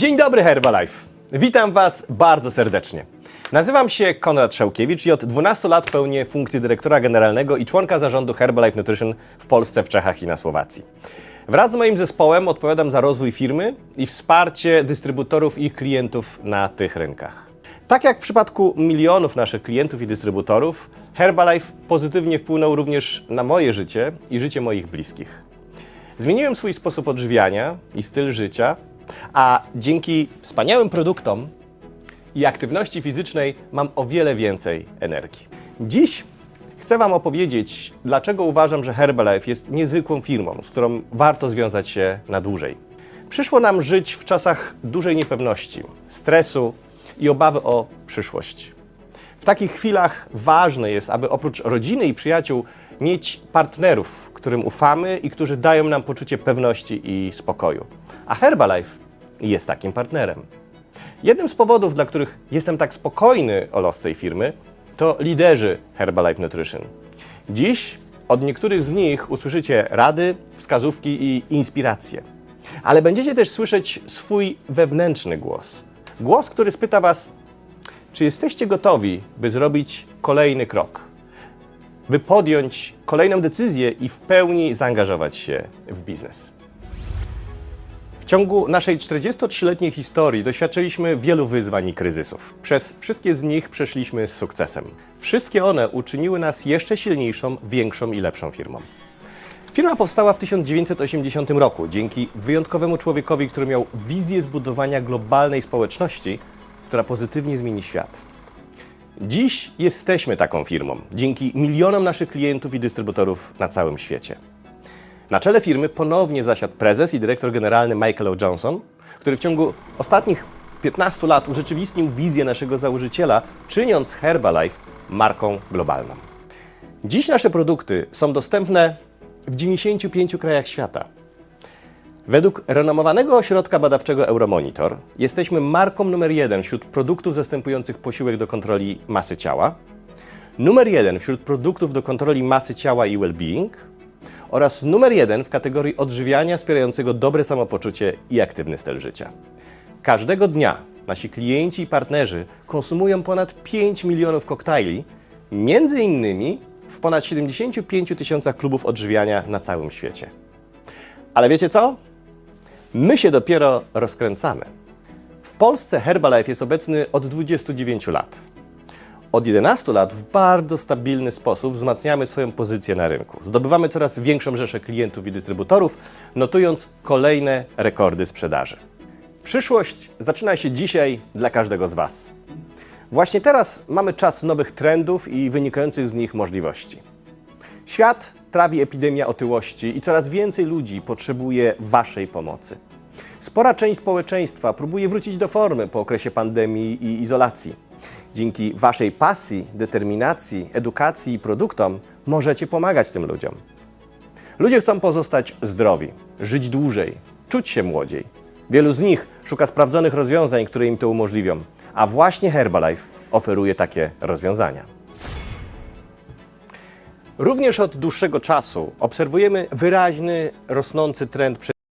Dzień dobry Herbalife. Witam Was bardzo serdecznie. Nazywam się Konrad Szałkiewicz i od 12 lat pełnię funkcję dyrektora generalnego i członka zarządu Herbalife Nutrition w Polsce, w Czechach i na Słowacji. Wraz z moim zespołem odpowiadam za rozwój firmy i wsparcie dystrybutorów i klientów na tych rynkach. Tak jak w przypadku milionów naszych klientów i dystrybutorów, Herbalife pozytywnie wpłynął również na moje życie i życie moich bliskich. Zmieniłem swój sposób odżywiania i styl życia, a dzięki wspaniałym produktom i aktywności fizycznej mam o wiele więcej energii. Dziś chcę Wam opowiedzieć, dlaczego uważam, że Herbalife jest niezwykłą firmą, z którą warto związać się na dłużej. Przyszło nam żyć w czasach dużej niepewności, stresu i obawy o przyszłość. W takich chwilach ważne jest, aby oprócz rodziny i przyjaciół mieć partnerów, którym ufamy i którzy dają nam poczucie pewności i spokoju. A Herbalife jest takim partnerem. Jednym z powodów, dla których jestem tak spokojny o los tej firmy, to liderzy Herbalife Nutrition. Dziś od niektórych z nich usłyszycie rady, wskazówki i inspiracje. Ale będziecie też słyszeć swój wewnętrzny głos. Głos, który spyta Was, czy jesteście gotowi, by zrobić kolejny krok? By podjąć kolejną decyzję i w pełni zaangażować się w biznes? Ciągu naszej 43-letniej historii doświadczyliśmy wielu wyzwań i kryzysów. Przez wszystkie z nich przeszliśmy z sukcesem. Wszystkie one uczyniły nas jeszcze silniejszą, większą i lepszą firmą. Firma powstała w 1980 roku dzięki wyjątkowemu człowiekowi, który miał wizję zbudowania globalnej społeczności, która pozytywnie zmieni świat. Dziś jesteśmy taką firmą, dzięki milionom naszych klientów i dystrybutorów na całym świecie. Na czele firmy ponownie zasiadł prezes i dyrektor generalny Michael O. Johnson, który w ciągu ostatnich 15 lat urzeczywistnił wizję naszego założyciela, czyniąc Herbalife marką globalną. Dziś nasze produkty są dostępne w 95 krajach świata. Według renomowanego ośrodka badawczego Euromonitor jesteśmy marką numer jeden wśród produktów zastępujących posiłek do kontroli masy ciała, numer jeden wśród produktów do kontroli masy ciała i well-being oraz numer jeden w kategorii odżywiania wspierającego dobre samopoczucie i aktywny styl życia. Każdego dnia nasi klienci i partnerzy konsumują ponad 5 milionów koktajli, między innymi w ponad 75 tysiącach klubów odżywiania na całym świecie. Ale wiecie co? My się dopiero rozkręcamy. W Polsce Herbalife jest obecny od 29 lat. Od 11 lat w bardzo stabilny sposób wzmacniamy swoją pozycję na rynku. Zdobywamy coraz większą rzeszę klientów i dystrybutorów, notując kolejne rekordy sprzedaży. Przyszłość zaczyna się dzisiaj dla każdego z Was. Właśnie teraz mamy czas nowych trendów i wynikających z nich możliwości. Świat trawi epidemia otyłości i coraz więcej ludzi potrzebuje Waszej pomocy. Spora część społeczeństwa próbuje wrócić do formy po okresie pandemii i izolacji. Dzięki Waszej pasji, determinacji, edukacji i produktom możecie pomagać tym ludziom. Ludzie chcą pozostać zdrowi, żyć dłużej, czuć się młodziej. Wielu z nich szuka sprawdzonych rozwiązań, które im to umożliwią, a właśnie Herbalife oferuje takie rozwiązania. Również od dłuższego czasu obserwujemy wyraźny, rosnący trend